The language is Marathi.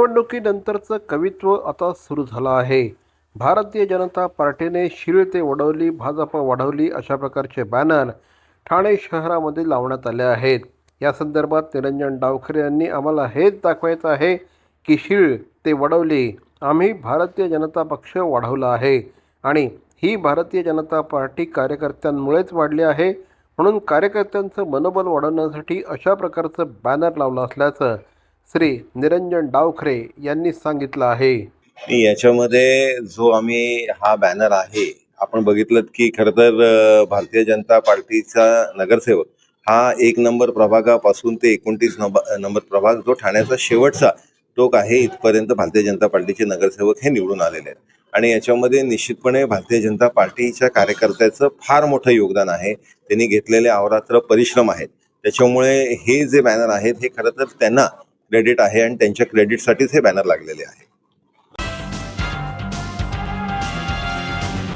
निवडणुकीनंतरचं कवित्व आता सुरू झालं आहे. भारतीय जनता पार्टीने शिळ ते वडवली भाजप वाढवली अशा प्रकारचे बॅनर ठाणे शहरामध्ये लावण्यात आले आहेत. या संदर्भात निरंजन डावखरे यांनी आम्हाला हेच दाखवायचं आहे की शिळ ते वडवली आम्ही भारतीय जनता पक्ष वाढवला आहे आणि ही भारतीय जनता पार्टी कार्यकर्त्यांमुळेच वाढली आहे. म्हणून कार्यकर्त्यांचं मनोबल वाढवण्यासाठी अशा प्रकारचं बॅनर लावलं असल्याचं श्री निरंजन डावखरे यांनी सांगितलं आहे. याच्यामध्ये जो आम्ही हा बॅनर आहे आपण बघितलं की खरं तर भारतीय जनता पार्टीचा नगरसेवक हा एक नंबर प्रभागापासून ते एकोणतीस नंबर प्रभाग जो ठाण्याचा शेवटचा टोक आहे इथपर्यंत भारतीय जनता पार्टीचे नगरसेवक हे निवडून आलेले आहेत. आणि याच्यामध्ये निश्चितपणे भारतीय जनता पार्टीच्या कार्यकर्त्याचं फार मोठं योगदान आहे. त्यांनी घेतलेले अहोरात्र परिश्रम आहेत. त्याच्यामुळे हे जे बॅनर आहेत हे खरं तर त्यांना क्रेडिट आहे आणि त्यांच्या क्रेडिटसाठीच हे बॅनर लागलेले आहे.